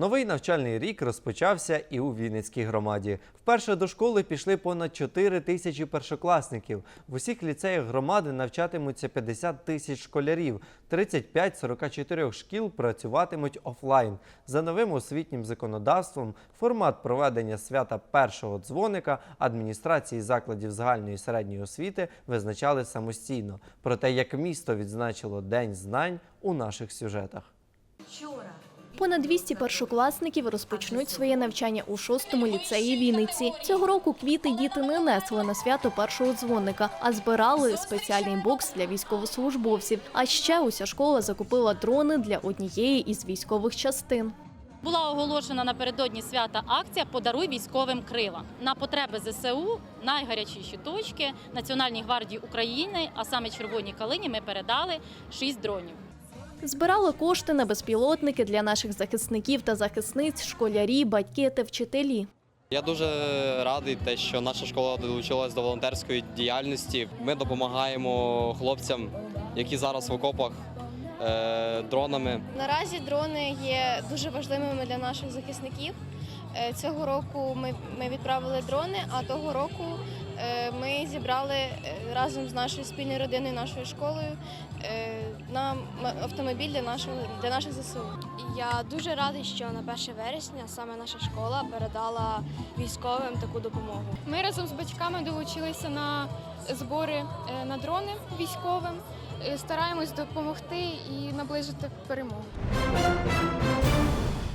Новий навчальний рік розпочався і у Вінницькій громаді. Вперше до школи пішли понад 4 тисячі першокласників. В усіх ліцеях громади навчатимуться 50 тисяч школярів. 35-44 шкіл працюватимуть офлайн. За новим освітнім законодавством формат проведення свята першого дзвоника адміністрації закладів загальної і середньої освіти визначали самостійно. Про те, як місто відзначило День знань у наших сюжетах. Понад 200 першокласників розпочнуть своє навчання у шостому ліцеї Вінниці. Цього року квіти діти не несли на свято першого дзвоника, а збирали спеціальний бокс для військовослужбовців. А ще уся школа закупила дрони для однієї із військових частин. Була оголошена напередодні свята акція Подаруй військовим крила на потреби ЗСУ, найгарячіші точки Національній гвардії України, а саме Червоній калині. Ми передали 6 дронів. Збирали кошти на безпілотники для наших захисників та захисниць, школярі, батьки та вчителі. Я дуже радий, те, що наша школа долучилась до волонтерської діяльності. Ми допомагаємо хлопцям, які зараз в окопах е, дронами. Наразі дрони є дуже важливими для наших захисників. Е, Цього року ми, ми відправили дрони, а того року ми зібрали е, разом з нашою спільною родиною, нашою школою е, на автомобіль для нашого для наших ЗСУ. Я дуже радий, що на 1 вересня саме наша школа передала військовим таку допомогу. Ми разом з батьками долучилися на збори е, на дрони військовим. Е, Стараємось допомогти і наближити перемогу.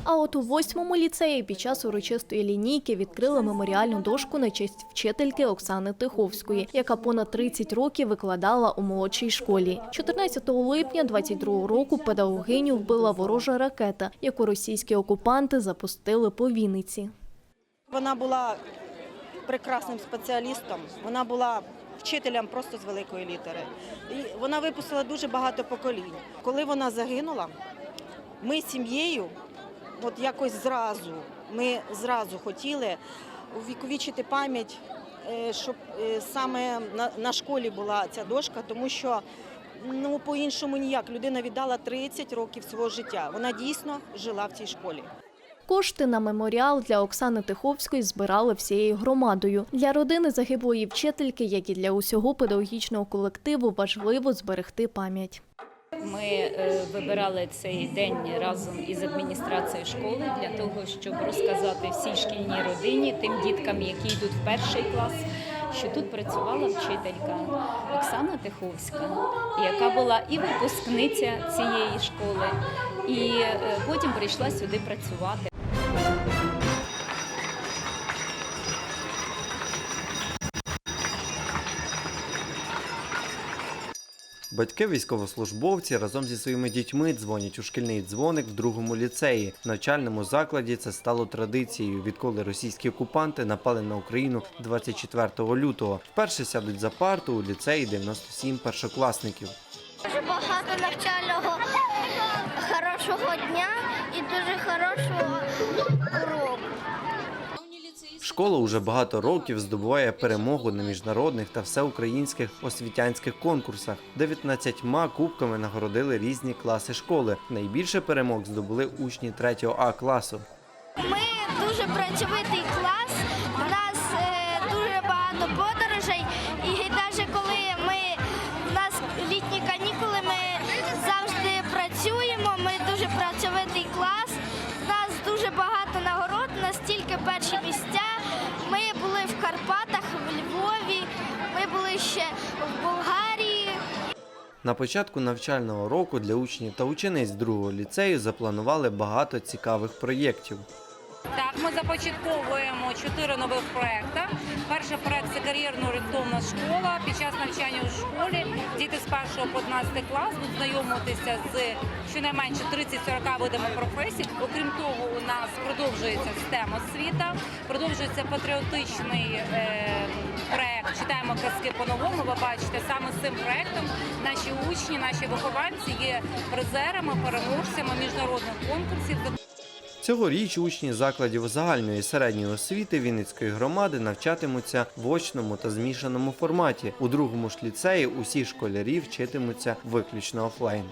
А от у восьмому ліцеї під час урочистої лінійки відкрили меморіальну дошку на честь вчительки Оксани Тиховської, яка понад 30 років викладала у молодшій школі. 14 липня 22 року педагогиню вбила ворожа ракета, яку російські окупанти запустили по Вінниці. Вона була прекрасним спеціалістом, вона була вчителем просто з великої літери. І вона випустила дуже багато поколінь. Коли вона загинула, ми сім'єю, от якось зразу, ми зразу хотіли увіковічити пам'ять, е, щоб е, саме на, школі була ця дошка, тому що ну по-іншому ніяк. Людина віддала 30 років свого життя. Вона дійсно жила в цій школі. Кошти на меморіал для Оксани Тиховської збирали всією громадою. Для родини загиблої вчительки, як і для усього педагогічного колективу, важливо зберегти пам'ять. Ми е, вибирали цей день разом із адміністрацією школи для того, щоб розказати всій шкільній родині, тим діткам, які йдуть в перший клас, що тут працювала вчителька Оксана Тиховська, яка була і випускниця цієї школи, і е, потім прийшла сюди працювати. Батьки військовослужбовці разом зі своїми дітьми дзвонять у шкільний дзвоник в другому ліцеї. В навчальному закладі це стало традицією, відколи російські окупанти напали на Україну 24 лютого. Вперше сядуть за парту у ліцеї 97 першокласників. Дуже багато навчального хорошого дня і дуже хорошого уроку. Школа уже багато років здобуває перемогу на міжнародних та всеукраїнських освітянських конкурсах. 19 кубками нагородили різні класи школи. Найбільше перемог здобули учні 3 А класу. Ми дуже працьовитий клас. У нас е, дуже багато подорожей. І навіть коли ми у нас літні канікули, ми завжди працюємо. Ми дуже працьовитий клас. У нас дуже багато нагород, настільки перші місця. На початку навчального року для учнів та учениць другого ліцею запланували багато цікавих проєктів. Так, ми започатковуємо чотири нових проекти. Перший проект це кар'єрно орієнтовна школа. Під час навчання у школі діти з 1 по 11 клас будуть знайомитися з щонайменше 30-40 видами професій. Окрім того, у нас продовжується система освіта, продовжується патріотичний е, проект. Читаємо казки по-новому. Ви бачите, саме з цим проектом наші учні, наші вихованці є призерами, переможцями міжнародних конкурсів. Цьогоріч учні закладів загальної середньої освіти Вінницької громади навчатимуться в очному та змішаному форматі. У другому ж ліцеї усі школярі вчитимуться виключно офлайн.